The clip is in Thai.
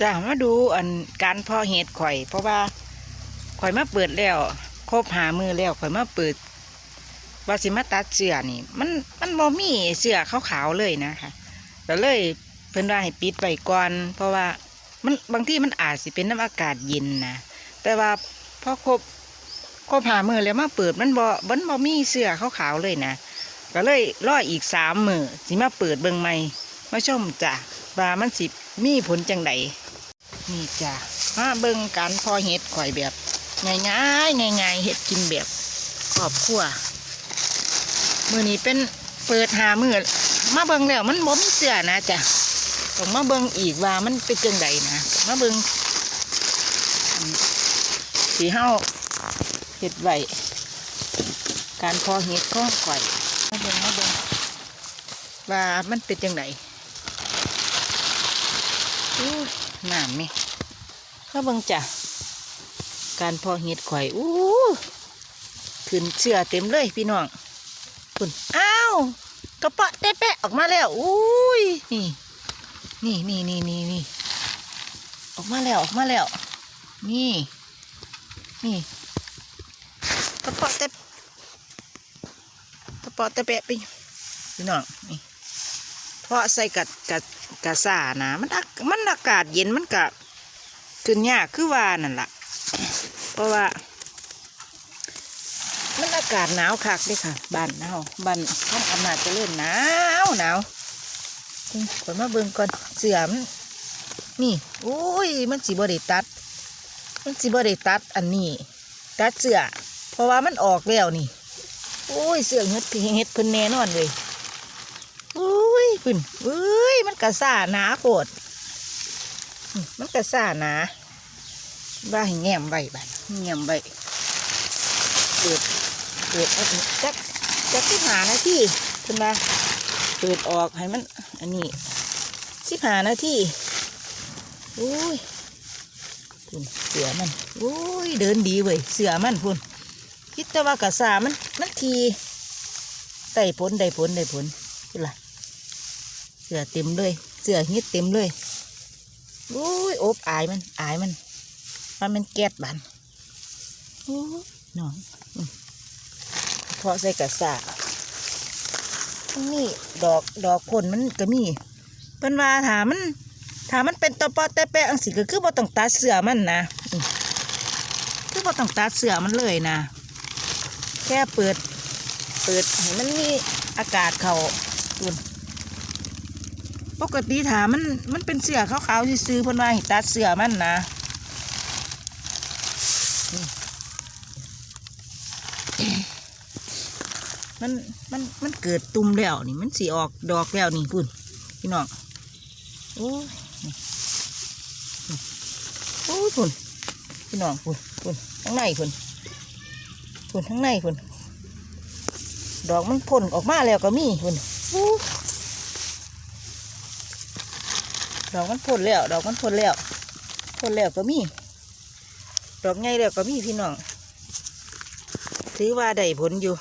จะมาดูอันการเพอเห็ดข่อย เพราะว่าข่อยมาเปิดแล้วครบหามือแล้วข่อยมาเปิดว่าสิมาตัดเสื้อนี่มันมันบ่มีเสื้อขาวๆเลยนะคะก็เลยเพิ่นว่าให้ปิดไว้ก่อน เพราะว่ามันบางที่มันอาจสิเป็นน้ำอากาศเย็นนะแต่ว่าพอครบครบหามือแล้วมาเปิดมันบ่มันบ่มีเสื้อขาวๆเลยนะก็เลยรออีกสามมือสิมาเปิดเบิ่งใหม่มาชมจ้ะว่ามันสิมีผลจังได นี่จ้ะมาเบิ่งการพอเห็ดข่อยแบบง่ายง่ายๆง่ายๆเห็ดกินแบบครอบครัวมือนี้เป็นเปิดหามือมาเบิ่งแล้วมันบ่มีเสื้อนะจ้ะต้องมาเบิ่งอีกว่ามันเป็นจังไดนะมาเบิ่งสีเฮาเห็ดไว้การพอเห็ดขอข่อยมาเบิ่งมาเบิ่งว่ามันเป็นจังไดอู้น้ำนี่ เขาเบิ่งจ้ะการพอเห็ดข่อยอู้ขึ้นเสื้อเต็มเลยพี่น้องคุณอ้าวกระเปาะเตะแปะออกมาแล้วอุ้ยนี่นี่นี่นี่นี่นี่ออกมาแล้วออกมาแล้ว นี่นี่กระเปาะเตะกระเปาะเตะแปะไปพี่น้องนี่เพราะใส่กัดกัดกะซ่านะมันอักมันอากาศเย็นมันกะ ขึ้นยากคือว่านั่นล่ะ เพราะว่า มันอากาศหนาวคักด้วยค่ะบ้านเฮาบ้านห้องอำนาจเจะเล่นหนาวหนาวขนมาเบิ่งก่อนเสื่อมนี่โอ้ยมันสีบริตัด มันสีบริตัดอันนี้ ตัดเสือเพราะว่ามันออกแล้วนี่โอ้ยเสือเฮ็ดเฮ็ดเพิ่นแน่นอนเลยโอ้ยเพิ่นเอ้ยมันกระซ่าหนาโคตรมันกระซ่าหนา ว่าให้แง้มไว้บ้านแง้มไว้เปิดเปิดเอาจักจักสิบหานาทีขึ้นมาเปิดออกให้มัน อันนี้สิบหานาทีอุ้ยพุ่นเสือมันอุ้ยเดินดีเว้ยเสือมันพุ่นคิดแต่ว่ากระสามันมันทีได้ผลได้ผลได้ผลพุ่นล่ะเสือเต็มเลยเสือฮิตเต็มเลยอุ้ยอบอายมันอายมัน มันเป็นแก๊สบันอุ้ยน้องเพาะใส่กระสานี่ดอกดอกผลมันก็มีเป็นว่าถามันถามันเป็นตอปอแต่แปะอังสิก็คือบ่ต้องตัดเสือมันนะอืมคือบ่ต้องตัดเสือมันเลยนะ แค่เปิด เปิดให้มันมีอากาศเขาอุ่นปกติถามันมันเป็นเสือขาวๆซื้อๆเพิ่นว่าให้ตัดเสือมันนะ มันมันมันเกิดตุ่มแล้วนี่ มันสีออกดอกแล้วนี่พุ่นพี่น้องโอ้โอ้พุ่นพี่น้องพุ่นพุ่นข้างในพุ่นพุ่นข้างในพุ่นดอกมันพ่นออกมาแล้วก็มีพุ่นดอกมันพ่นแล้ว ดอกมันพ่นแล้วพ่นแล้วก็มี ดอกใหญ่แล้วก็มีพี่น้อง ถือว่าได้ผลอยู่